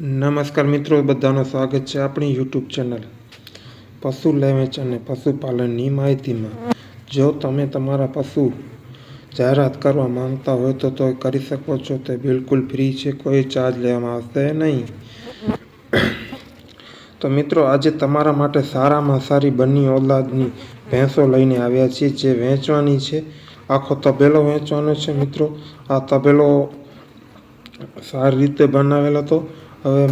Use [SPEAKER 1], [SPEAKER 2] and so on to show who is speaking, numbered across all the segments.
[SPEAKER 1] નમસ્કાર મિત્રો, બધાનું સ્વાગત છે આપણી યુટ્યુબ ચેનલ પશુ લેવેચ અને પશુપાલનની માહિતીમાં. જો તમે તમારા પશુ જાહેરાત કરવા માંગતા હોય તો તો કરી શકો છો, તે બિલકુલ ફ્રી છે, કોઈ ચાર્જ લેવામાં આવશે નહીં. તો મિત્રો, આજે તમારા માટે સારામાં સારી બની ઓલાદની ભેંસો લઈને આવ્યા છીએ, જે વેચવાની છે. આખો તબેલો વેચવાનો છે મિત્રો. આ તબેલો સારી રીતે બનાવેલો હતો. હવે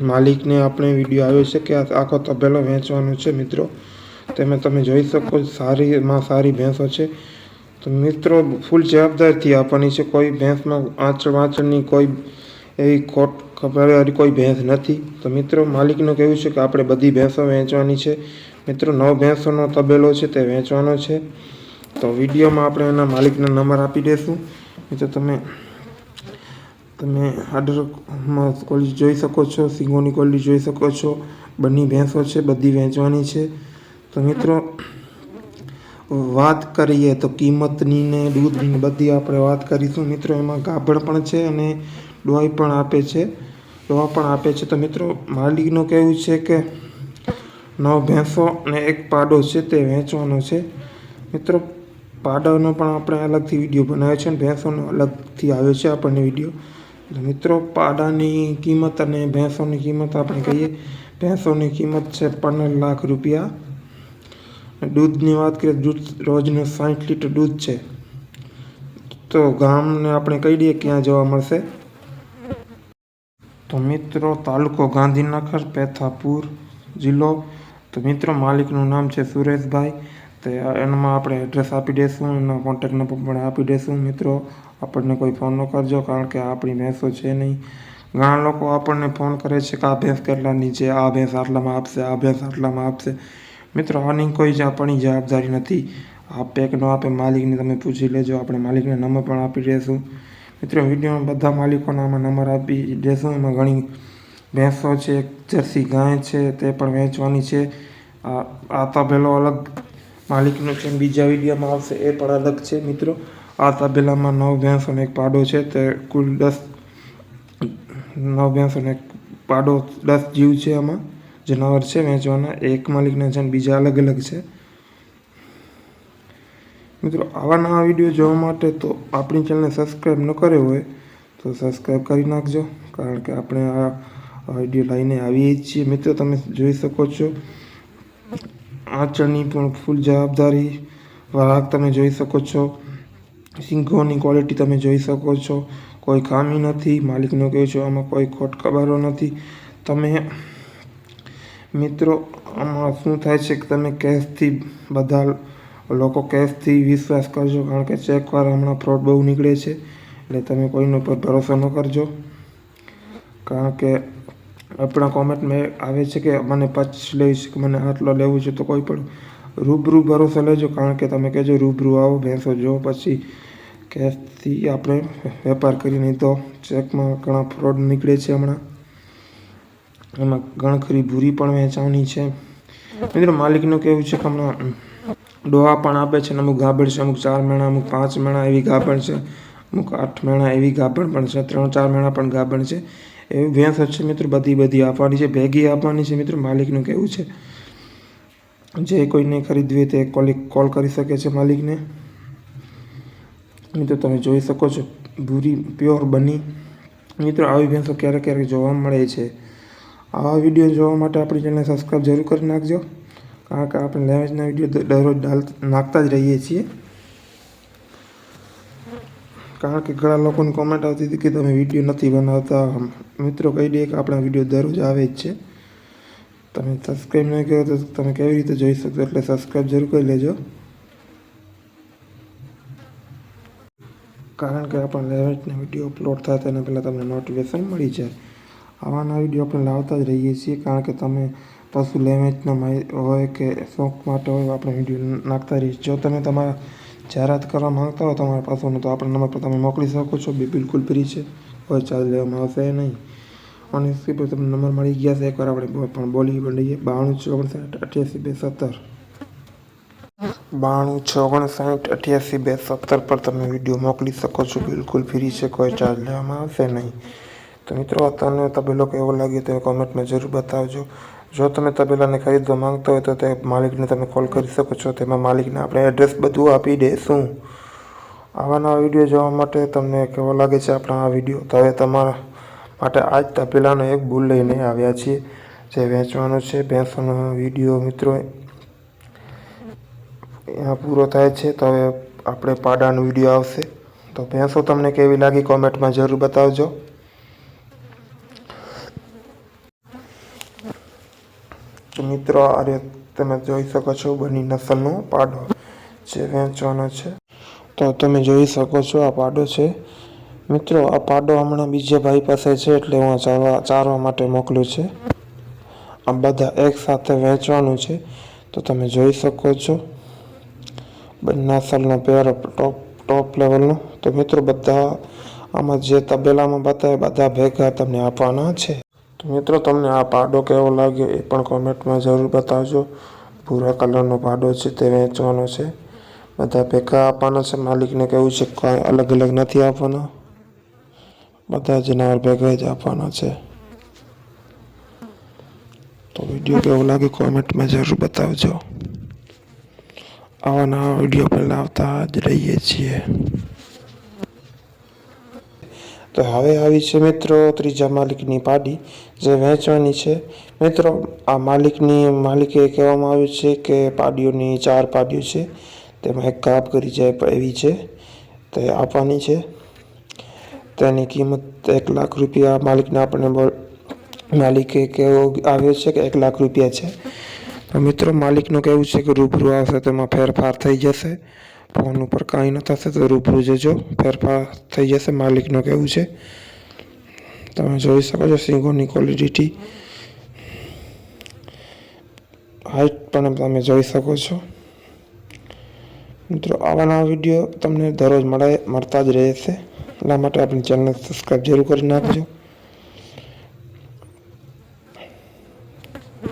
[SPEAKER 1] માલિકને આપણે વીડિયો આવ્યો છે કે આખો તબેલો વેચવાનો છે, મિત્રો. તેમાં તમે જોઈ શકો સારીમાં સારી ભેંસો છે. તો મિત્રો, ફૂલ જવાબદારીથી આપવાની છે, કોઈ ભેંસમાં આંચળ વાંચળની કોઈ એવી ખોટ ખબરવાળી કોઈ ભેંસ નથી. તો મિત્રો, માલિકનું કહેવું છે કે આપણે બધી ભેંસો વેચવાની છે. મિત્રો, નવ ભેંસોનો તબેલો છે, તે વેચવાનો છે. તો વિડીયોમાં આપણે એના માલિકનો નંબર આપી દઈશું મિત્રો, તમે તમે આર્ડરમાં ક્વોલિટી જોઈ શકો છો સિંગોની ક્વોલિટી જોઈ શકો છો બંને ભેંસો છે, બધી વેચવાની છે. તો મિત્રો, વાત કરીએ તો કિંમતની ને દૂધની બધી આપણે વાત કરીશું. મિત્રો, એમાં ગાભણ પણ છે અને ડોઈ પણ આપે છે. દવા પણ આપે છે. તો મિત્રો, માલિકનું કહેવું છે કે નવ ભેંસો અને એક પાડો છે તે વેચવાનો છે. મિત્રો, પાડાનો પણ આપણે અલગથી વીડિયો બનાવ્યો છે અને ભેંસોનો અલગથી આવ્યો છે આપણને વીડિયો. મિત્રો, પાડાની કિંમત અને ભેંસોની કિંમત આપણે કહીએ. ભેંસોની કિંમત છે પંદર લાખ રૂપિયા. દૂધની વાત કરીએ દૂધ રોજનું સાઠ લીટર દૂધ છે. તો ગામને આપણે કહી દઈએ ક્યાં જોવા મળશે. તો મિત્રો, તાલુકો ગાંધીનગર, પેથાપુર જિલ્લો. તો મિત્રો, માલિકનું નામ છે સુરેશભાઈ. તે એનામાં આપણે એડ્રેસ આપી દઈશું એનો કોન્ટેક નંબર પણ આપી દઈશું મિત્રો, આપણને કોઈ ફોન ન કરજો, કારણ કે આપણી ભેંસો છે નહીં. ઘણા લોકો આપણને ફોન કરે છે કે આ ભેંસ કેટલાની છે, આ ભેંસ આટલામાં આપશે, આ ભેંસ આટલામાં આપશે. મિત્રો, આની કોઈ આપણી જવાબદારી નથી. આપે કે ન આપે માલિકને તમે પૂછી લેજો, આપણે માલિકને નંબર પણ આપી દઈશું મિત્રો વિડીયોમાં બધા માલિકોના આમાં નંબર આપી દઈશું એમાં ઘણી ભેંસો છે જર્સી ગાય છે, તે પણ વેચવાની છે. આ આ તબેલો અલગ માલિકનો છે બીજા વિડીયોમાં આવશે એ પણ અલગ છે, મિત્રો. આ તબેલામાં નવ ભેંસ અને એક પાડો છે. તે કુલ દસ, નવ ભેંસ અને એક પાડો, દસ જીવ છે આમાં જનાવર છે વેચવાના. એક માલિકના છે બીજા અલગ અલગ છે. મિત્રો, આવા નવા વીડિયો જોવા માટે તો આપણી ચેનલને સબસ્ક્રાઈબ ન કર્યો હોય, તો સબસ્ક્રાઈબ કરી નાખજો. કારણ કે આપણે આ વીડિયો લઈને આવીએ જ છીએ. મિત્રો, તમે જોઈ શકો છો આંચળની પણ ફૂલ જવાબદારી વરાગ તમે જોઈ શકો છો. સિંગોની ક્વોલિટી તમે જોઈ શકો છો. કોઈ ખામી નથી. માલિકનો કહે છે આમાં કોઈ ખોટ ખબરો નથી. તમે મિત્રો, આમાં શું થાય છે કે તમે કેશથી બધા લોકો કેશથી વિશ્વાસ કરજો કારણ કે ચેકવાર હમણાં ફ્રોડ બહુ નીકળે છે. એટલે તમે કોઈનો પર ભરોસો ન કરજો. કારણ કે આપણા કોમેન્ટમાં આવે છે કે મને પચ છે કે મને આટલો લેવું છે તો કોઈ પણ રૂબરૂ ભરોસો લેજો, કારણ કે તમે કહેજો રૂબરૂ આવો, ભેંસો જો, પછી કેશથી આપણે વેપાર કરી નહીં તો ચેકમાં ઘણા ફ્રોડ નીકળે છે હમણાં. એમાં ઘણખરી ભૂરી પણ વેચાવાની છે. મિત્રો, માલિકનું કહેવું છે કે હમણાં ડોહા પણ આપે છે અમુક ગાભણ છે, અમુક ચાર મહિના અમુક પાંચ મહિના એવી ગાભણ છે, અમુક આઠ મહિના એવી ગાભણ પણ છે, ત્રણ ચાર મહિના પણ ગાભણ છે. એવી ભેંસ છે મિત્રો, બધી બધી આપવાની છે, ભેગી આપવાની છે મિત્રો, માલિકનું કહેવું છે? જે કોઈને ખરીદવી તે કોલિક કોલ કરી શકે છે માલિકને. મિત્રો, તમે જોઈ શકો છો, ભૂરી, પ્યોર બની. મિત્રો, આવી ભેંસો ક્યારેક ક્યારેક જોવા મળે છે. આવા વીડિયો જોવા માટે આપણી ચેનલને સબસ્ક્રાઈબ જરૂર કરી નાખજો. કારણ કે આપણે લેવેજના વીડિયો દરરોજ નાખતા જ રહીએ છીએ. કારણ કે ઘણા લોકોની કોમેન્ટ આવતી હતી કે તમે વીડિયો નથી બનાવતા. મિત્રો કહી દે કે આપણા વીડિયો દરરોજ આવે જ છે. તમે સબસ્ક્રાઈબ નહીં કરો તો તમે કેવી રીતે જોઈ શકશો? એટલે સબસ્ક્રાઈબ જરૂર કરી લેજો. કારણ કે આપણે લેવેટના વીડિયો અપલોડ થાય તેના પહેલાં તમને નોટિફિકેશન મળી જાય. આવાના વીડિયો આપણે લાવતા જ રહીએ છીએ કારણ કે તમે પશુ લેવેચના હોય કે શોખ માટે હોય, આપણે વીડિયો નાખતા રહીએ જો તમે તમારા જાહેરાત કરવા માંગતા હો તમારા પશુને તો આપણા નંબર પર તમે મોકલી શકો છો. બી બિલકુલ ફ્રી છે. કોઈ ચાર્જ લેવામાં આવશે નહીં. અને પર તમને નંબર મળી ગયા છે. એકવાર આપણે પણ બોલી લઈએ બાણું છ ઓગણસાઠ અઠ્યાસી બે સત્તર. બાણું છ ઓગણસાઠ અઠ્યાસી બે સત્તર પર તમે વીડિયો મોકલી શકો છો. બિલકુલ ફ્રી છે. કોઈ ચાર્જ લેવામાં આવશે નહીં. તો મિત્રો તમને તબેલો કેવો લાગ્યો તો કોમેન્ટમાં જરૂર બતાવજો. જો તમે તબેલાને ખરીદવા માંગતા હોય તો તે માલિકને તમે કોલ કરી શકો છો. તેમાં માલિકને આપણે એડ્રેસ બધું આપી દઈશું. આવા નવા વીડિયો જોવા માટે તમને કેવો લાગે છે આપણા આ વીડિયો? તો હવે તમારા માટે આજ તપેલાનો એક બુલ લઈને આવ્યા છીએ. જે વેચવાનો છે, ભેંસોનો વીડિયો મિત્રો. અહીંયા પૂરો થાય છે. તો હવે આપણે પાડાનો વીડિયો આવશે. તો ભેંસો તમને કેવી લાગી? કોમેન્ટમાં જરૂર બતાવજો. મિત્રો આ રીતે તમે જોઈ શકો છો બની નસલનો પાડો જે વેચવાનો છે. તો તમે જોઈ શકો છો આ પાડો છે. મિત્રો, આ પાડો હમણાં બીજા ભાઈ પાસે છે એટલે હું ચારવા ચારવા માટે મોકલ્યું છે. આ બધા એક સાથે વેચવાનું છે. તો તમે જોઈ શકો છો બંને નસલનો પેર ટોપ ટોપ લેવલનો. તો મિત્રો, બધા આમાં જે તબેલામાં બતાવે બધા ભેગા તમને આપવાના છે. મિત્રો, તમને આ પાડો કેવો લાગ્યો એ પણ કોમેન્ટમાં જરૂર બતાવજો. ભૂરા કલરનો પાડો છે તે વેચવાનો છે. બધા ભેગા આપવાના છે. માલિકને કહેવું છે કાંઈ અલગ અલગ નથી આપવાના. બધા જનાવર ભેગા જ આપવાના છે. તો વીડિયો કેવો લાગે કોમેન્ટમાં જરૂર બતાવજો. આવા નવા વીડિયો પણ લાવતા જ રહીએ છીએ. તો હવે આવી છે મિત્રો ત્રીજા માલિકની પાડી જે વેચવાની છે. મિત્રો, આ માલિકની, માલિકે કહેવામાં આવ્યું છે કે પાડીઓની ચાર પાડીઓ છે. તેમાં એક કાપ કરી જાય એવી છે. તે આપવાની છે. તેની કિંમત એક લાખ રૂપિયા માલિકને આપણને માલિકે કેવો આવ્યો છે કે એક લાખ રૂપિયા છે. મિત્રો, માલિકનું કહેવું છે કે રૂબરૂ આવશે તેમાં ફેરફાર થઈ જશે. ફોન ઉપર કાંઈ ન થશે તો રૂબરૂ જજો. ફેરફાર થઈ જશે માલિકનું કહેવું છે. તમે જોઈ શકો છો સિંગોની ક્વોલિટી હાઈટ પણ તમે જોઈ શકો છો. મિત્રો, આવા નવા વીડિયો તમને દરરોજ મળે, મળતા જ રહેશે. એટલા માટે આપણી ચેનલ સબસ્ક્રાઈબ જરૂર કરી નાખજો.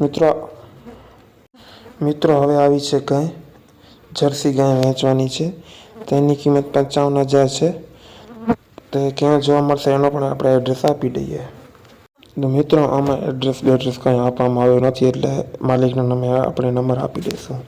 [SPEAKER 1] મિત્રો મિત્રો, હવે આવી છે ગાય જર્સી ગાય વેચવાની છે. તેની કિંમત પંચાવન હજાર છે. તે ક્યાં જોવા મળશે એનો પણ આપણે એડ્રેસ આપી દઈએ. મિત્રો, આમાં એડ્રેસ બેડ્રેસ કંઈ આપવામાં આવ્યો નથી એટલે માલિકનો નામે, આપણે નંબર આપી દઈશું.